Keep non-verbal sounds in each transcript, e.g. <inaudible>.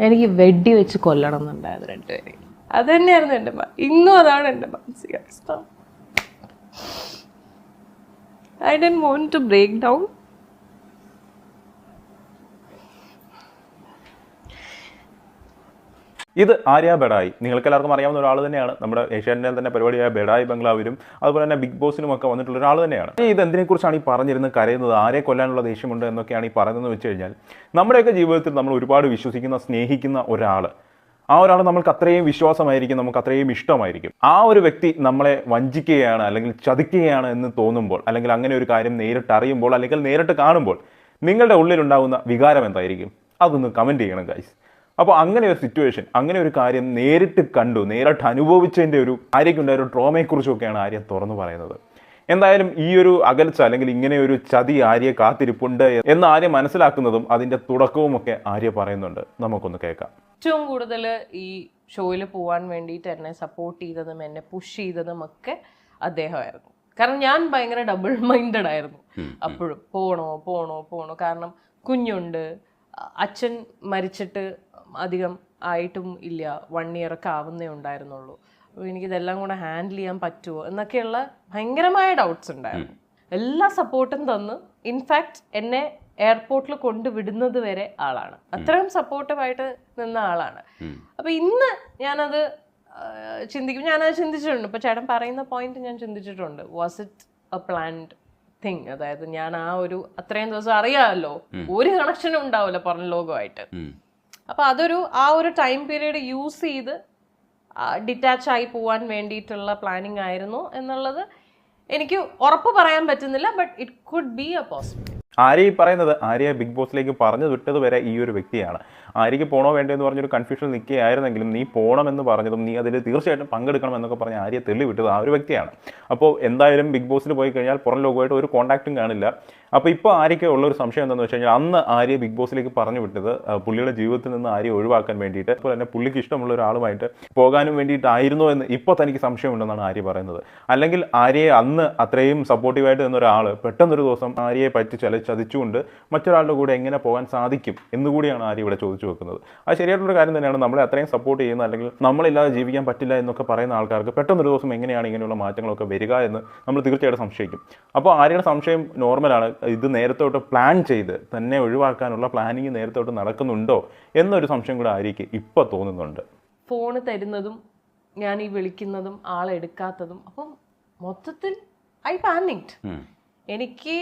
എനിക്ക് വെടി വെച്ച് കൊല്ലണം എന്നുണ്ടായിരുന്നു രണ്ടുപേരെ അത് തന്നെയായിരുന്നു എന്റെ ഇന്നും അതാണ് എന്റെ മാനസികാവസ്ഥ. I didn't want to break down ഇത് ആര്യ ബെഡായി. നിങ്ങൾക്ക് എല്ലാവർക്കും അറിയാവുന്ന ഒരാൾ തന്നെയാണ്. നമ്മുടെ ഏഷ്യാനെ തന്നെ പരിപാടിയായ ബെഡായി ബംഗ്ലാവിലും അതുപോലെ തന്നെ ബിഗ് ബോസിനും ഒക്കെ വന്നിട്ടുള്ള ഒരാൾ തന്നെയാണ്. ഇത് എന്തിനെക്കുറിച്ചാണ് ഈ പറഞ്ഞിരുന്നത്? കരയുന്നത്? ആരെ കൊല്ലാനുള്ള ദേഷ്യമുണ്ട് എന്നൊക്കെയാണ് ഈ പറയുന്നതെന്ന് വെച്ച് കഴിഞ്ഞാൽ നമ്മുടെയൊക്കെ ജീവിതത്തിൽ നമ്മൾ ഒരുപാട് വിശ്വസിക്കുന്ന സ്നേഹിക്കുന്ന ഒരാൾ ആ ഒരാൾ നമ്മൾക്ക് അത്രയും വിശ്വാസമായിരിക്കും നമുക്ക് അത്രയും ഇഷ്ടമായിരിക്കും. ആ ഒരു വ്യക്തി നമ്മളെ വഞ്ചിക്കുകയാണ് അല്ലെങ്കിൽ ചതിക്കുകയാണ് എന്ന് തോന്നുമ്പോൾ അല്ലെങ്കിൽ അങ്ങനെ ഒരു കാര്യം നേരിട്ട് അറിയുമ്പോൾ അല്ലെങ്കിൽ നേരിട്ട് കാണുമ്പോൾ നിങ്ങളുടെ ഉള്ളിലുണ്ടാകുന്ന വികാരം എന്തായിരിക്കും? അതൊന്ന് കമന്റ് ചെയ്യണം ഗൈസ് അപ്പോൾ അങ്ങനെ ഒരു സിറ്റുവേഷൻ അങ്ങനെ ഒരു കാര്യം നേരിട്ട് കണ്ടു നേരിട്ട് അനുഭവിച്ചതിന്റെ ഒരു ആര്യക്കുണ്ടായ ഒരു ട്രോമയെക്കുറിച്ചൊക്കെയാണ് ആര്യ തുറന്നു പറയുന്നത്. എന്തായാലും ഈ ഒരു അകൽച്ച അല്ലെങ്കിൽ ഇങ്ങനെ ഒരു ചതി ആര്യ കാത്തിരിപ്പുണ്ട് എന്ന് ആര്യ മനസ്സിലാക്കുന്നതും അതിന്റെ തുടക്കവും ഒക്കെ ആര്യ പറയുന്നുണ്ട്. നമുക്കൊന്ന് കേൾക്കാം. ഏറ്റവും കൂടുതൽ ഈ ഷോയിൽ പോകാൻ വേണ്ടിയിട്ട് എന്നെ സപ്പോർട്ട് ചെയ്തതും എന്നെ പുഷ് ചെയ്തതും ഒക്കെ അദ്ദേഹമായിരുന്നു. കാരണം ഞാൻ ഭയങ്കര ഡബിൾ മൈൻഡഡ് ആയിരുന്നു അപ്പോഴും. പോണോ പോണോ പോണോ. കാരണം കുഞ്ഞുണ്ട് അച്ഛൻ മരിച്ചിട്ട് അധികം ആയിട്ടും ഇല്ല. വൺ ഇയർ ഒക്കെ ആവുന്നേ ഉണ്ടായിരുന്നുള്ളൂ. അപ്പോൾ എനിക്കിതെല്ലാം കൂടെ ഹാൻഡിൽ ചെയ്യാൻ പറ്റുമോ എന്നൊക്കെയുള്ള ഭയങ്കരമായ ഡൗട്ട്സ് ഉണ്ടായിരുന്നു. എല്ലാ സപ്പോർട്ടും തന്ന് ഇൻഫാക്ട് എന്നെ എയർപോർട്ടിൽ കൊണ്ടുവിടുന്നത് വരെ ആളാണ്. അത്രയും സപ്പോർട്ടീവായിട്ട് നിന്ന ആളാണ്. അപ്പോൾ ഇന്ന് ഞാനത് ചിന്തിക്കും. ഞാനത് ചിന്തിച്ചിട്ടുണ്ട്. ഇപ്പോൾ ചേട്ടൻ പറയുന്ന പോയിന്റ് ഞാൻ ചിന്തിച്ചിട്ടുണ്ട്. Was it a planned thing അതായത് ഞാൻ ആ ഒരു അത്രയും ദിവസം അറിയാമല്ലോ. ഒരു കണക്ഷനും ഉണ്ടാവില്ല പുറം ലോകമായിട്ട് അപ്പൊ അതൊരു ആ ഒരു ടൈം പീരീഡ് യൂസ് ചെയ്ത് ഡിറ്റാച്ച് ആയി പോവാൻ വേണ്ടിയിട്ടുള്ള പ്ലാനിങ് ആയിരുന്നു എന്നുള്ളത് എനിക്ക് ഉറപ്പ് പറയാൻ പറ്റുന്നില്ല but it could be a possible Arya ഈ പറയുന്നത് ആര്യ ബിഗ് ബോസിലേക്ക് പറഞ്ഞു വിട്ടത് വരെ ഈ ഒരു വ്യക്തിയാണ്. ആര്യക്ക് പോണോ വേണ്ടതെന്ന് പറഞ്ഞൊരു കൺഫ്യൂഷൻ നിൽക്കുകയായിരുന്നെങ്കിലും നീ പോകണമെന്ന് പറഞ്ഞതും നീ അതിൽ തീർച്ചയായിട്ടും പങ്കെടുക്കണം എന്നൊക്കെ പറഞ്ഞ് ആര്യ തെളിവിട്ടത് ആ ഒരു വ്യക്തിയാണ്. അപ്പോൾ എന്തായാലും ബിഗ് ബോസിൽ പോയി കഴിഞ്ഞാൽ പുറം ലോകമായിട്ട് ഒരു കോൺടാക്റ്റും കാണില്ല. അപ്പോൾ ഇപ്പോൾ ആര്യയ്ക്ക് ഉള്ളൊരു സംശയം എന്താണെന്ന് വെച്ച് കഴിഞ്ഞാൽ അന്ന് ആര്യ ബിഗ് ബോസിലേക്ക് പറഞ്ഞു വിട്ടത് പുള്ളിയുടെ ജീവിതത്തിൽ നിന്ന് ആര്യ ഒഴിവാക്കാൻ വേണ്ടിയിട്ട് അതുപോലെ തന്നെ പുള്ളിക്ക് ഇഷ്ടമുള്ള ഒരാളുമായിട്ട് പോകാനും വേണ്ടിയിട്ടായിരുന്നു എന്ന് ഇപ്പോൾ തനിക്ക് സംശയമുണ്ടെന്നാണ് ആര്യ പറയുന്നത്. അല്ലെങ്കിൽ ആര്യയെ അന്ന് അത്രയും സപ്പോർട്ടീവായിട്ട് നിന്ന ഒരാൾ പെട്ടെന്നൊരു ദിവസം ആര്യയെ പറ്റി ചില ചതിച്ചുകൊണ്ട് മറ്റൊരാളുടെ കൂടെ എങ്ങനെ പോകാൻ സാധിക്കും എന്നുകൂടിയാണ് ആര്യ ഇവിടെ ചോദിച്ചു വെക്കുന്നത്. അത് ശരിയായിട്ടുള്ള കാര്യം തന്നെയാണ്. നമ്മളെ അത്രയും സപ്പോർട്ട് ചെയ്യുന്ന അല്ലെങ്കിൽ നമ്മളില്ലാതെ ജീവിക്കാൻ പറ്റില്ല എന്നൊക്കെ പറയുന്ന ആൾക്കാർക്ക് പെട്ടെന്നൊരു ദിവസം എങ്ങനെയാണ് ഇങ്ങനെയുള്ള മാറ്റങ്ങളൊക്കെ വരിക എന്ന് നമ്മൾ തീർച്ചയായിട്ടും സംശയിക്കും. അപ്പോൾ ആരുടെ സംശയം നോർമലാണ് ഇത് നേരത്തോട്ട് പ്ലാൻ ചെയ്ത് തന്നെ ഒഴിവാക്കാനുള്ള പ്ലാനിങ് നേരത്തോട്ട് നടക്കുന്നുണ്ടോ എന്നൊരു സംശയം കൂടെ ആര്യയ്ക്ക് ഇപ്പോൾ തോന്നുന്നുണ്ട്. ഫോണ് തരുന്നതും ഞാൻ ഈ വിളിക്കുന്നതും ആളെടുക്കാത്തതും അപ്പം മൊത്തത്തിൽ ഐ പാനിക്ഡ് എനിക്ക്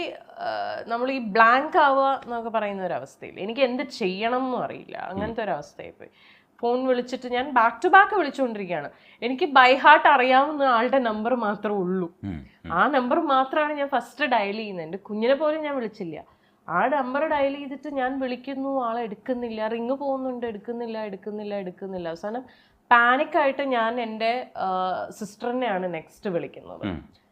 നമ്മൾ ഈ ബ്ലാങ്ക് ആവുക എന്നൊക്കെ പറയുന്ന ഒരു അവസ്ഥയിൽ എനിക്ക് എന്ത് ചെയ്യണം എന്നും അറിയില്ല. അങ്ങനത്തെ ഒരു അവസ്ഥയായി പോയി. ഫോൺ വിളിച്ചിട്ട് ഞാൻ ബാക്ക് ടു ബാക്ക് വിളിച്ചുകൊണ്ടിരിക്കുകയാണ് എനിക്ക് ബൈ ഹാർട്ട് അറിയാവുന്ന ആളുടെ നമ്പർ മാത്രമേ ഉള്ളൂ. ആ നമ്പർ മാത്രമാണ് ഞാൻ ഫസ്റ്റ് ഡയൽ ചെയ്യുന്നത്. എന്റെ കുഞ്ഞിനെ പോലും ഞാൻ വിളിച്ചില്ല. ആ നമ്പർ ഡയൽ ചെയ്തിട്ട് ഞാൻ വിളിക്കുന്നു ആളെ എടുക്കുന്നില്ല റിങ് പോകുന്നുണ്ട് എടുക്കുന്നില്ല എടുക്കുന്നില്ല എടുക്കുന്നില്ല. അവസാനം പാനിക്കായിട്ട് ഞാൻ എന്റെ സിസ്റ്ററിനെയാണ് നെക്സ്റ്റ് വിളിക്കുന്നത്.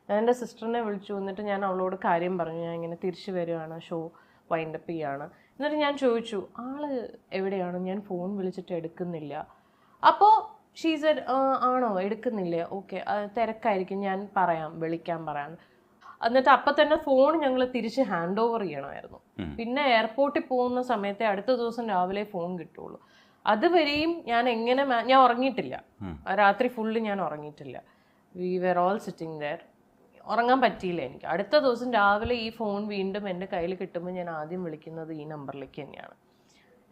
ഞാൻ എന്റെ സിസ്റ്ററിനെ വിളിച്ചു എന്നിട്ട് ഞാൻ അവളോട് കാര്യം പറഞ്ഞു. ഞാൻ ഇങ്ങനെ തിരിച്ചു വരികയാണ് ഷോ വൈൻഡപ്പ് ചെയ്യാണ്. എന്നിട്ട് ഞാൻ ചോദിച്ചു ആൾ എവിടെയാണ്? ഞാൻ ഫോൺ വിളിച്ചിട്ട് എടുക്കുന്നില്ല. അപ്പോൾ ഷീസ് ആണോ? എടുക്കുന്നില്ല? ഓക്കെ തിരക്കായിരിക്കും. ഞാൻ പറയാം വിളിക്കാൻ പറയാം. എന്നിട്ട് അപ്പം തന്നെ ഫോൺ ഞങ്ങൾ തിരിച്ച് ഹാൻഡ് ഓവർ ചെയ്യണമായിരുന്നു. പിന്നെ എയർപോർട്ടിൽ പോകുന്ന സമയത്തെ അടുത്ത ദിവസം രാവിലെ ഫോൺ കിട്ടുള്ളൂ. അതുവരെയും ഞാൻ എങ്ങനെ ഞാൻ ഉറങ്ങിയിട്ടില്ല. രാത്രി ഫുള്ള് ഞാൻ ഉറങ്ങിയിട്ടില്ല. We were all sitting there ഉറങ്ങാൻ പറ്റിയില്ല എനിക്ക്. അടുത്ത ദിവസം രാവിലെ ഈ ഫോൺ വീണ്ടും എന്റെ കയ്യിൽ കിട്ടുമ്പോൾ ഞാൻ ആദ്യം വിളിക്കുന്നത് ഈ നമ്പറിലേക്ക് തന്നെയാണ്.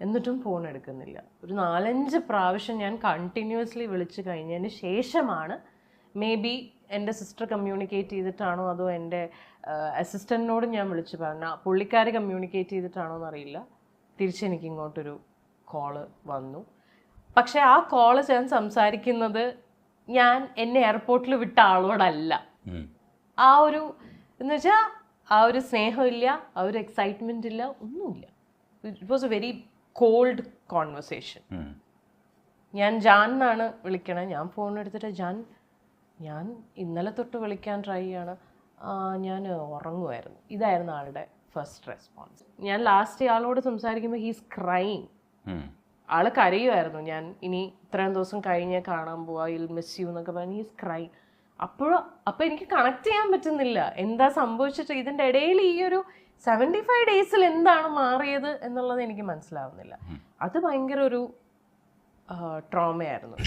എന്നിട്ടും ഫോൺ എടുക്കുന്നില്ല. ഒരു നാലഞ്ച് പ്രാവശ്യം ഞാൻ കണ്ടിന്യൂസ്ലി വിളിച്ചു കഴിഞ്ഞതിന് ശേഷമാണ് മേ ബി എന്റെ സിസ്റ്റർ കമ്മ്യൂണിക്കേറ്റ് ചെയ്തിട്ടാണോ അതോ എന്റെ അസിസ്റ്റന്റിനോട് ഞാൻ വിളിച്ചു പറഞ്ഞ പുള്ളിക്കാർ കമ്മ്യൂണിക്കേറ്റ് ചെയ്തിട്ടാണോ എന്നറിയില്ല. തിരിച്ചെനിക്ക് ഇങ്ങോട്ടൊരു കോൾ വന്നു. പക്ഷേ ആ കോൾ ഞാൻ സംസാരിക്കുന്നത് ഞാൻ എന്നെ എയർപോർട്ടിൽ വിട്ട ആളോടല്ല. ആ ഒരു എന്ന് വെച്ചാൽ ആ ഒരു സ്നേഹമില്ല ആ ഒരു എക്സൈറ്റ്മെന്റ് ഇല്ല ഒന്നുമില്ല. It was a very cold conversation ഞാൻ ജാൻ എന്നാണ് വിളിക്കണത് ഞാൻ ഫോൺ എടുത്തിട്ട് ജാൻ ഞാൻ ഇന്നലെ തൊട്ട് വിളിക്കാൻ ട്രൈ ചെയ്യാണ്. ഞാൻ ഉറങ്ങുമായിരുന്നു ഇതായിരുന്നു ആളുടെ ഫസ്റ്റ് റെസ്പോൺസ് ഞാൻ ലാസ്റ്റ് ആളോട് സംസാരിക്കുമ്പോൾ ഹീസ് ക്രൈങ് ആൾ കരയുമായിരുന്നു ഞാൻ ഇനി ഇത്രയും ദിവസം കഴിഞ്ഞ് കാണാൻ പോവാ ഇൽ മിസ് യു എന്നൊക്കെ പറഞ്ഞ് ഹീസ് ക്രൈ അപ്പോഴും അപ്പോൾ എനിക്ക് കണക്ട് ചെയ്യാൻ പറ്റുന്നില്ല. എന്താ സംഭവിച്ചിട്ട് ഇതിന്റെ ഇടയിൽ ഈ ഒരു സെവന്റി ഫൈവ് ഡേയ്സിൽ എന്താണ് മാറിയത് എന്നുള്ളത് എനിക്ക് മനസ്സിലാവുന്നില്ല. അത് ഭയങ്കര ഒരു ട്രോമയായിരുന്നു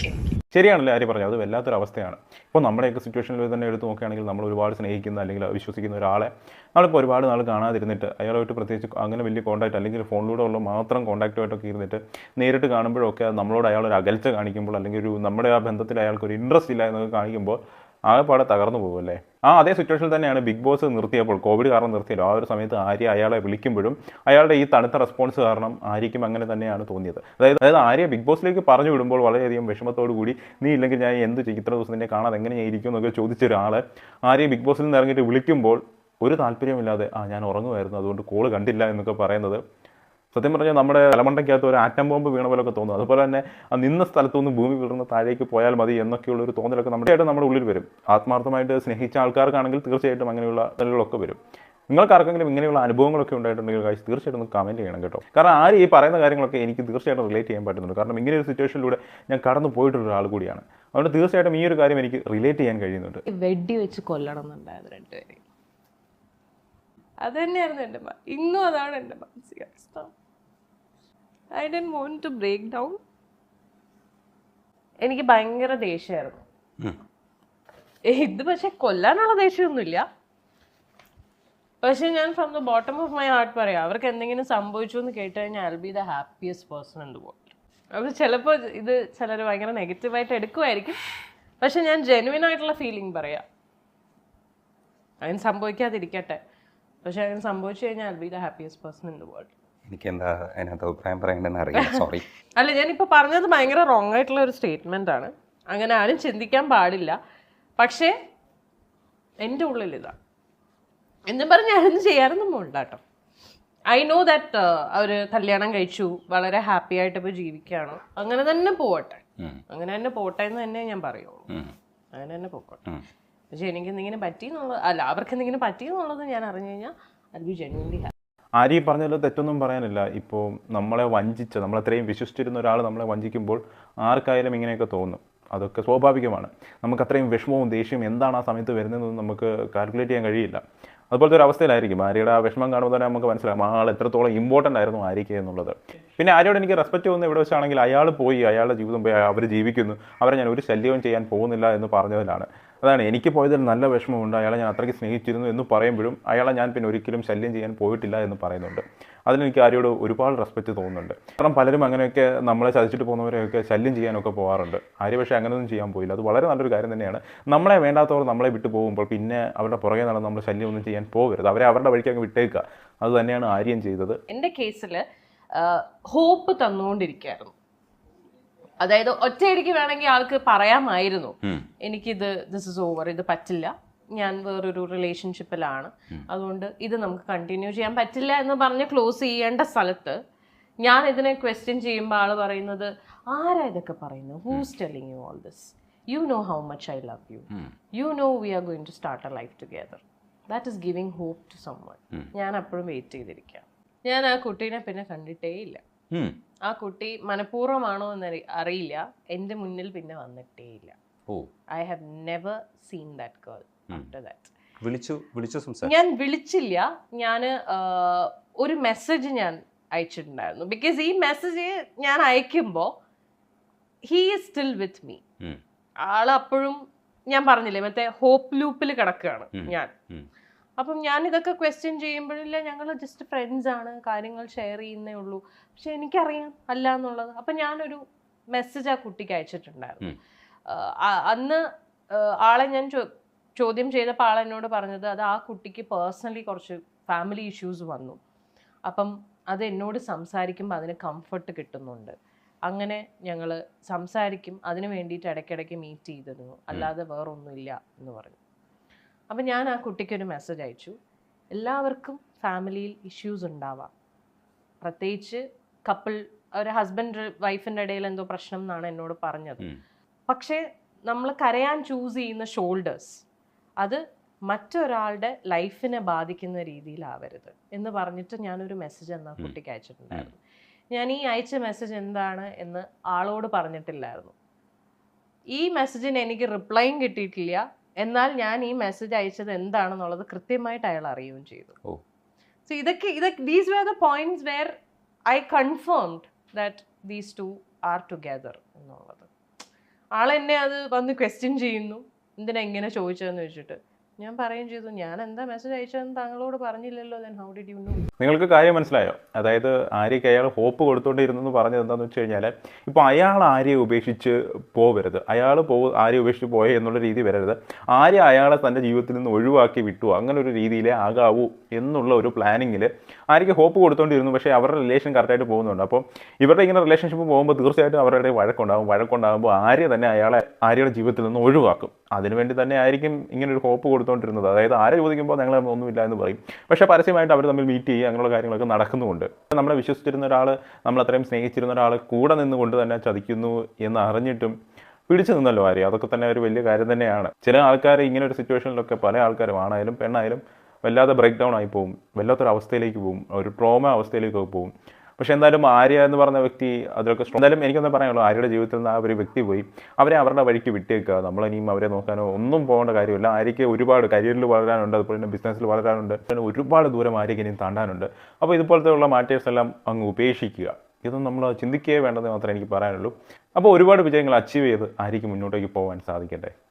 ശരിയാണല്ലോ ആര്യ പറഞ്ഞത്? അത് വല്ലാത്തൊരു അവസ്ഥയാണ്. ഇപ്പോൾ നമ്മുടെയൊക്കെ സിറ്റുവേഷനിൽ തന്നെ എടുത്ത് നോക്കുകയാണെങ്കിൽ നമ്മൾ ഒരുപാട് സ്നേഹിക്കുന്ന അല്ലെങ്കിൽ വിശ്വസിക്കുന്ന ഒരാളെ നമ്മളിപ്പോൾ ഒരുപാട് നാൾ കാണാതിരുന്നിട്ട് അയാളുമായിട്ട് പ്രത്യേകിച്ച് അങ്ങനെ വലിയ കോൺടാക്റ്റ് അല്ലെങ്കിൽ ഫോണിലൂടെ ഉള്ള മാത്രം കോൺടാക്റ്റുമായിട്ടൊക്കെ ഇരുന്നിട്ട് നേരിട്ട് കാണുമ്പോഴൊക്കെ നമ്മളോട് അയാൾ ഒരു അകൽച്ച കാണിക്കുമ്പോൾ അല്ലെങ്കിൽ ഒരു നമ്മുടെ ആ ബന്ധത്തിൽ അയാൾക്ക് ഒരു ഇൻട്രസ്റ്റ് ഇല്ല എന്നൊക്കെ കാണിക്കുമ്പോൾ ആകെപ്പാടെ തകർന്നു പോകുമല്ലേ ആ അതേ സിറ്റുവേഷനിൽ തന്നെയാണ് ബിഗ് ബോസ് നിർത്തിയപ്പോൾ കോവിഡ് കാരണം നിർത്തിയല്ലോ. ആ ഒരു സമയത്ത് ആര്യ അയാളെ വിളിക്കുമ്പോഴും അയാളുടെ ഈ തണുത്ത റെസ്പോൺസ് കാരണം ആര്യയ്ക്കും അങ്ങനെ തന്നെയാണ് തോന്നിയത്. അതായത് അതായത് ആര്യ ബിഗ് ബോസിലേക്ക് പറഞ്ഞു വിടുമ്പോൾ വളരെയധികം വിഷമത്തോടു കൂടി നീ ഇല്ലെങ്കിൽ ഞാൻ എന്ത് ഇത്ര ദിവസം നിന്നെ കാണാതെ എങ്ങനെ ഞാൻ ഇരിക്കും എന്നൊക്കെ ചോദിച്ച ഒരാൾ ആര്യ ബിഗ് ബോസിൽ നിന്ന് ഇറങ്ങിയിട്ട് വിളിക്കുമ്പോൾ ഒരു താല്പര്യമില്ലാതെ ആ ഞാൻ ഉറങ്ങുമായിരുന്നു. അതുകൊണ്ട് കോൾ കണ്ടില്ല എന്നൊക്കെ പറയുന്നത് സത്യം പറഞ്ഞാൽ നമ്മുടെ തലമണ്ടയ്ക്കകത്ത് ഒരു ആറ്റം ബോംബ് വീണ പോലൊക്കെ തോന്നും. അതുപോലെ തന്നെ നിന്ന സ്ഥലത്തുനിന്ന് ഭൂമി വിടർന്ന് താഴേക്ക് പോയാൽ മതി എന്നൊക്കെയുള്ള ഒരു തോന്നലൊക്കെ നമ്മുടെ ആയിട്ട് നമ്മുടെ ഉള്ളിൽ വരും. ആത്മാർത്ഥമായിട്ട് സ്നേഹിച്ച ആൾക്കാർക്കാണെങ്കിൽ തീർച്ചയായിട്ടും അങ്ങനെയുള്ള തോന്നലുകളൊക്കെ വരും. നിങ്ങൾക്ക് ആർക്കെങ്കിലും ഇങ്ങനെയുള്ള അനുഭവങ്ങളൊക്കെ ഉണ്ടായിട്ടുണ്ടെങ്കിൽ കാശ് തീർച്ചയായിട്ടും ഒന്ന് കമന്റ് ചെയ്യണം കേട്ടോ. കാരണം ആര് ഈ പറയുന്ന കാര്യങ്ങളൊക്കെ എനിക്ക് തീർച്ചയായിട്ടും റിലേറ്റ് ചെയ്യാൻ പറ്റുന്നുണ്ട്. കാരണം ഇങ്ങനെ ഒരു സിറ്റുവേഷനിലൂടെ ഞാൻ കടന്നു പോയിട്ടുള്ള ഒരാൾ കൂടിയാണ്. അതുകൊണ്ട് തീർച്ചയായിട്ടും ഈ ഒരു കാര്യം എനിക്ക് റിലേറ്റ് ചെയ്യാൻ കഴിയുന്നുണ്ട്. വെടി വെച്ച് കൊല്ലണം എന്നുണ്ടായത് രണ്ടുപേരെ അത് തന്നെയായിരുന്നു എന്റെ ഇന്നും അതാണ് എന്റെ മാനസികാവസ്ഥ I didn't want to break down എനിക്ക് ഭയങ്കര ദേഷ്യമായിരുന്നു. ഇത് പക്ഷെ കൊല്ലാനുള്ള ദേഷ്യമൊന്നുമില്ല. പക്ഷെ ഞാൻ from the bottom of my heart പറയാം അവർക്ക് എന്തെങ്കിലും സംഭവിച്ചു എന്ന് കേട്ട് കഴിഞ്ഞാൽ I be the happiest person in the world അവർ ചിലപ്പോൾ ഇത് ചിലർ ഭയങ്കര നെഗറ്റീവായിട്ട് എടുക്കുമായിരിക്കും. പക്ഷെ ഞാൻ ജെനുവിൻ ആയിട്ടുള്ള ഫീലിംഗ് പറയാം. അതിന് സംഭവിക്കാതിരിക്കട്ടെ. പക്ഷെ അങ്ങനെ സംഭവിച്ചു കഴിഞ്ഞാൽ I be the happiest person in the world എനിക്ക് എന്താ അതിനകത്ത് അഭിപ്രായം പറയേണ്ടതെന്ന് അറിയാം സോറി <laughs> അല്ല ഞാനിപ്പോൾ പറഞ്ഞത് ഭയങ്കര റോങ് ആയിട്ടുള്ള ഒരു സ്റ്റേറ്റ്മെന്റ് ആണ്. അങ്ങനെ ആരും ചിന്തിക്കാൻ പാടില്ല. പക്ഷേ എന്റെ ഉള്ളിൽ ഇതാണ് എന്നും പറഞ്ഞ് ഞാനൊന്നും ചെയ്യാനൊന്നും പോകണ്ട കേട്ടോ ഐ നോ ദാറ്റ് അവർ കല്യാണം കഴിച്ചു വളരെ ഹാപ്പി ആയിട്ട് ഇപ്പോൾ ജീവിക്കുകയാണ്. അങ്ങനെ തന്നെ പോവട്ടെ. അങ്ങനെ തന്നെ പോട്ടെ എന്ന് തന്നെ ഞാൻ പറയുള്ളൂ. അങ്ങനെ തന്നെ പോക്കോട്ടെ. പക്ഷെ എനിക്ക് എന്തെങ്കിലും പറ്റി എന്നുള്ളത് അല്ല അവർക്ക് എന്തെങ്കിലും പറ്റി എന്നുള്ളത് ഞാൻ അറിഞ്ഞു കഴിഞ്ഞാൽ അത് ബി ഹാപ്പി ആര് ഈ പറഞ്ഞതിൽ തെറ്റൊന്നും പറയാനില്ല. ഇപ്പോൾ നമ്മളെ വഞ്ചിച്ച നമ്മളത്രയും വിശ്വസിച്ചിരുന്ന ഒരാൾ നമ്മളെ വഞ്ചിക്കുമ്പോൾ ആർക്കായാലും ഇങ്ങനെയൊക്കെ തോന്നും. അതൊക്കെ സ്വാഭാവികമാണ്. നമുക്ക് അത്രയും വിഷമവും ദേഷ്യവും എന്താണ് ആ സമയത്ത് വരുന്നതെന്നൊന്നും നമുക്ക് കാൽക്കുലേറ്റ് ചെയ്യാൻ കഴിയില്ല. അതുപോലത്തെ ഒരു അവസ്ഥയിലായിരിക്കും. ആര്യയുടെ ആ വിഷമം കാണുമ്പോൾ തന്നെ നമുക്ക് മനസ്സിലാകും ആൾ എത്രത്തോളം ഇമ്പോർട്ടന്റ് ആയിരുന്നു ആര്യയ്ക്ക് എന്നുള്ളത്. പിന്നെ ആര്യോട് എനിക്ക് റെസ്പെക്റ്റ് തോന്നുന്ന ഇവിടെ വെച്ചാണെങ്കിൽ അയാൾ പോയി അയാളുടെ ജീവിതം പോയി അവർ ജീവിക്കുന്നു. അവരെ ഞാൻ ഒരു ശല്യവും ചെയ്യാൻ പോകുന്നില്ല എന്ന് പറഞ്ഞതിലാണ്. അതാണ് എനിക്ക് പോയതിൽ നല്ല വിഷമമുണ്ട്. അയാളെ ഞാൻ അത്രയ്ക്ക് സ്നേഹിച്ചിരുന്നു എന്ന് പറയുമ്പോഴും അയാളെ ഞാൻ പിന്നെ ഒരിക്കലും ശല്യം ചെയ്യാൻ പോയിട്ടില്ല എന്ന് പറയുന്നുണ്ട്. അതിനെനിക്ക് ആരോട് ഒരുപാട് റെസ്പെക്റ്റ് തോന്നുന്നുണ്ട്. കാരണം പലരും അങ്ങനെയൊക്കെ നമ്മളെ ചതിച്ചിട്ട് പോകുന്നവരെയൊക്കെ ശല്യം ചെയ്യാനൊക്കെ പോകാറുണ്ട് ആര്യ പക്ഷേ അങ്ങനെയൊന്നും ചെയ്യാൻ പോയില്ല. അത് വളരെ നല്ലൊരു കാര്യം തന്നെയാണ്. നമ്മളെ വേണ്ടാത്തവർ നമ്മളെ വിട്ടു പോകുമ്പോൾ പിന്നെ അവരുടെ പുറകെ നടന്ന് നമ്മൾ ശല്യമൊന്നും ചെയ്യാൻ പോകരുത്. അവരെ അവരുടെ വഴിക്ക് അങ്ങ് വിട്ടേക്കുക. അത് തന്നെയാണ് ആര്യം ചെയ്തത്. എന്റെ കേസിൽ ഹോപ്പ് തന്നുകൊണ്ടിരിക്കുകയായിരുന്നു. അതായത് ഒറ്റയടിക്ക് വേണമെങ്കിൽ ആൾക്ക് പറയാമായിരുന്നു. എനിക്കിത് ദിസ് ഇസ് ഓവർ ഇത് പറ്റില്ല. ഞാൻ വേറൊരു റിലേഷൻഷിപ്പിലാണ് അതുകൊണ്ട് ഇത് നമുക്ക് കണ്ടിന്യൂ ചെയ്യാൻ പറ്റില്ല എന്ന് പറഞ്ഞ് ക്ലോസ് ചെയ്യേണ്ട സ്ഥലത്ത് ഞാൻ ഇതിനെ ക്വസ്റ്റ്യൻ ചെയ്യുമ്പോൾ ആൾ പറയുന്നത് ആരാ ഇതൊക്കെ പറയുന്നത്? Who's telling you all this you know how much I love you you know we are going to start a life together that is giving hope to someone ഞാൻ അപ്പോഴും വെയിറ്റ് ചെയ്തിരിക്കാം ഞാൻ ആ കുട്ടീനെ പിന്നെ കണ്ടിട്ടേ ഇല്ല. ആ കുട്ടി മനഃപൂർവമാണോ എന്ന് അറിയില്ല. എന്റെ മുന്നിൽ പിന്നെ വന്നിട്ടേ ഇല്ല ഓ I have never seen that girl after that വിളിച്ചു വിളിച്ചു ഞാൻ വിളിച്ചില്ല. ഞാൻ ഒരു മെസ്സേജ് ഞാൻ അയച്ചിട്ടുണ്ടായിരുന്നു. ബിക്കോസ് ഈ മെസ്സേജ് ഞാൻ അയക്കുമ്പോൾ he is still with me ആളപ്പോഴും അപ്പോഴും ഞാൻ പറഞ്ഞില്ലേ മറ്റേ ഹോപ്പ് ലൂപ്പിൽ കിടക്കുകയാണ് ഞാൻ. അപ്പം ഞാൻ ഇതൊക്കെ ക്വസ്റ്റ്യൻ ചെയ്യുമ്പോഴില്ല ഞങ്ങൾ ജസ്റ്റ് ഫ്രണ്ട്സ് ആണ് കാര്യങ്ങൾ ഷെയർ ചെയ്യുന്നേ ഉള്ളൂ. പക്ഷെ എനിക്കറിയാം അല്ല എന്നുള്ളത്. അപ്പം ഞാനൊരു മെസ്സേജ് ആ കുട്ടിക്ക് അയച്ചിട്ടുണ്ടായിരുന്നു. അന്ന് ആളെ ഞാൻ ചോ- ചോദ്യം ചെയ്തപ്പോൾ ആൾ എന്നോട് പറഞ്ഞത് അത് ആ കുട്ടിക്ക് പേഴ്സണലി കുറച്ച് ഫാമിലി ഇഷ്യൂസ് വന്നു. അപ്പം അത് എന്നോട് സംസാരിക്കുമ്പോൾ അതിന് കംഫർട്ട് കിട്ടുന്നുണ്ട്. അങ്ങനെ ഞങ്ങൾ സംസാരിക്കും. അതിന് വേണ്ടിയിട്ട് ഇടയ്ക്കിടയ്ക്ക് മീറ്റ് ചെയ്തിരുന്നു. അല്ലാതെ വേറൊന്നുമില്ല എന്ന് പറഞ്ഞു. അപ്പം ഞാൻ ആ കുട്ടിക്കൊരു മെസ്സേജ് അയച്ചു. എല്ലാവർക്കും ഫാമിലിയിൽ ഇഷ്യൂസ് ഉണ്ടാവാം. പ്രത്യേകിച്ച് കപ്പിൾ ഒരു ഹസ്ബൻഡ് വൈഫിന്റെ ഇടയിൽ എന്തോ പ്രശ്നം എന്നാണ് എന്നോട് പറഞ്ഞത്. പക്ഷേ നമ്മൾ കരയാൻ ചൂസ് ചെയ്യുന്ന ഷോൾഡേഴ്സ് അത് മറ്റൊരാളുടെ ലൈഫിനെ ബാധിക്കുന്ന രീതിയിലാവരുത് എന്ന് പറഞ്ഞിട്ട് ഞാനൊരു മെസ്സേജ് എന്നാ കുട്ടിക്ക് അയച്ചിട്ടുണ്ടായിരുന്നു. ഞാൻ ഈ അയച്ച മെസ്സേജ് എന്താണ് എന്ന് ആളോട് പറഞ്ഞിട്ടില്ലായിരുന്നു. ഈ മെസ്സേജിന് എനിക്ക് റിപ്ലൈയും കിട്ടിയിട്ടില്ല. എന്നാൽ ഞാൻ ഈ മെസ്സേജ് അയച്ചത് എന്താണെന്നുള്ളത് കൃത്യമായിട്ട് അയാൾ അറിയുകയും ചെയ്തു. സോ ഇതൊക്കെ ഇതൊക്കെ these were the points where I confirmed that these two are together എന്നുള്ളത്. ആളെന്നെ അത് വന്ന് ക്വസ്റ്റ്യൻ ചെയ്യുന്നു. എന്തിനാ എങ്ങനെ ചോദിച്ചതെന്ന് വെച്ചിട്ട്. ഞാൻ പറയുകയും ചെയ്തു. ഞാൻ എന്താ മെസ്സേജ് അയച്ചതെന്ന് താങ്കളോട് പറഞ്ഞില്ലല്ലോ then how did you know നിങ്ങൾക്ക് കാര്യം മനസ്സിലായോ? അതായത് ആര്യയ്ക്ക് അയാൾ ഹോപ്പ് കൊടുത്തുകൊണ്ടിരുന്നെന്ന് പറഞ്ഞത് എന്താണെന്ന് വെച്ച് കഴിഞ്ഞാൽ ഇപ്പോൾ അയാൾ ആര്യയെ ഉപേക്ഷിച്ച് പോവരുത് അയാൾ പോ ആര്യ ഉപേക്ഷിച്ച് പോയ എന്നുള്ള രീതി വരരുത്. ആര്യ അയാളെ തന്റെ ജീവിതത്തിൽ നിന്ന് ഒഴിവാക്കി വിട്ടു. അങ്ങനെ ഒരു രീതിയിലേ ആകാവൂ എന്നുള്ള ഒരു പ്ലാനിങ്ങിൽ ആര്യയ്ക്ക് ഹോപ്പ് കൊടുത്തോണ്ടിരുന്നു. പക്ഷേ അവരുടെ റിലേഷൻ കറക്റ്റായിട്ട് പോകുന്നുണ്ട്. അപ്പോൾ ഇവരുടെ ഇങ്ങനെ റിലേഷൻഷിപ്പ് പോകുമ്പോൾ തീർച്ചയായിട്ടും അവരുടെ വഴക്കുണ്ടാകും വഴക്കുണ്ടാകുമ്പോൾ ആര്യ തന്നെ അയാളെ ആര്യയുടെ ജീവിതത്തിൽ നിന്ന് ഒഴിവാക്കും. അതിനുവേണ്ടി തന്നെ ആയിരിക്കും ഇങ്ങനെ ഒരു ഹോപ്പ് കൊടുത്തോണ്ടിരുന്നത്. അതായത് ആരെ ചോദിക്കുമ്പോൾ ഞങ്ങൾ ഒന്നുമില്ല എന്ന് പറയും. പക്ഷേ പരസ്യമായിട്ട് അവർ തമ്മിൽ മീറ്റ് ചെയ്യുക അങ്ങനെയുള്ള കാര്യങ്ങളൊക്കെ നടക്കുന്നുണ്ട് നമ്മളെ വിശ്വസിച്ചിരുന്ന ഒരാൾ നമ്മൾ അത്രയും സ്നേഹിച്ചിരുന്ന ഒരാൾ കൂടെ നിന്നുകൊണ്ട് തന്നെ ചതിക്കുന്നു എന്ന് അറിഞ്ഞിട്ടും പിടിച്ചു നിന്നല്ലോ ആര്യ. അതൊക്കെ തന്നെ ഒരു വലിയ കാര്യം തന്നെയാണ്. ചില ആൾക്കാർ ഇങ്ങനെ ഒരു സിറ്റുവേഷനിലൊക്കെ പല ആൾക്കാരും ആണായാലും പെണ്ണായാലും വല്ലാതെ ബ്രേക്ക് ഡൗൺ ആയി പോകും വല്ലാത്തൊരു അവസ്ഥയിലേക്ക് പോകും ഒരു ട്രോമ അവസ്ഥയിലേക്കൊക്കെ പോകും പക്ഷേ എന്തായാലും ആര്യ എന്ന് പറഞ്ഞ വ്യക്തി അതിലൊക്കെ എന്തായാലും എനിക്കൊന്നും പറയാനുള്ളൂ. ആര്യയുടെ ജീവിതത്തിൽ നിന്ന് ആ ഒരു വ്യക്തി പോയി. അവരെ അവരുടെ വഴിക്ക് വിട്ടേക്കുക. നമ്മളിനിയും അവരെ നോക്കാനോ ഒന്നും പോകേണ്ട കാര്യമില്ല. ആര്യയ്ക്ക് ഒരുപാട് കരിയറിൽ വളരാനുണ്ട്. അതുപോലെ തന്നെ ബിസിനസ്സിൽ വളരാനുണ്ട്. അങ്ങനെ ഒരുപാട് ദൂരം ആര്യയ്ക്ക് ഇനിയും താണ്ടാനുണ്ട്. അപ്പോൾ ഇതുപോലത്തെ ഉള്ള മാറ്റേഴ്സ് എല്ലാം അങ്ങ് ഉപേക്ഷിക്കുക. ഇതൊന്നും നമ്മൾ ചിന്തിക്കുകയേ വേണ്ടെന്ന് മാത്രമേ എനിക്ക് പറയാനുള്ളൂ. അപ്പോൾ ഒരുപാട് വിജയങ്ങൾ അച്ചീവ് ചെയ്ത് ആര്യയ്ക്ക് മുന്നോട്ടേക്ക് പോകാൻ സാധിക്കട്ടെ.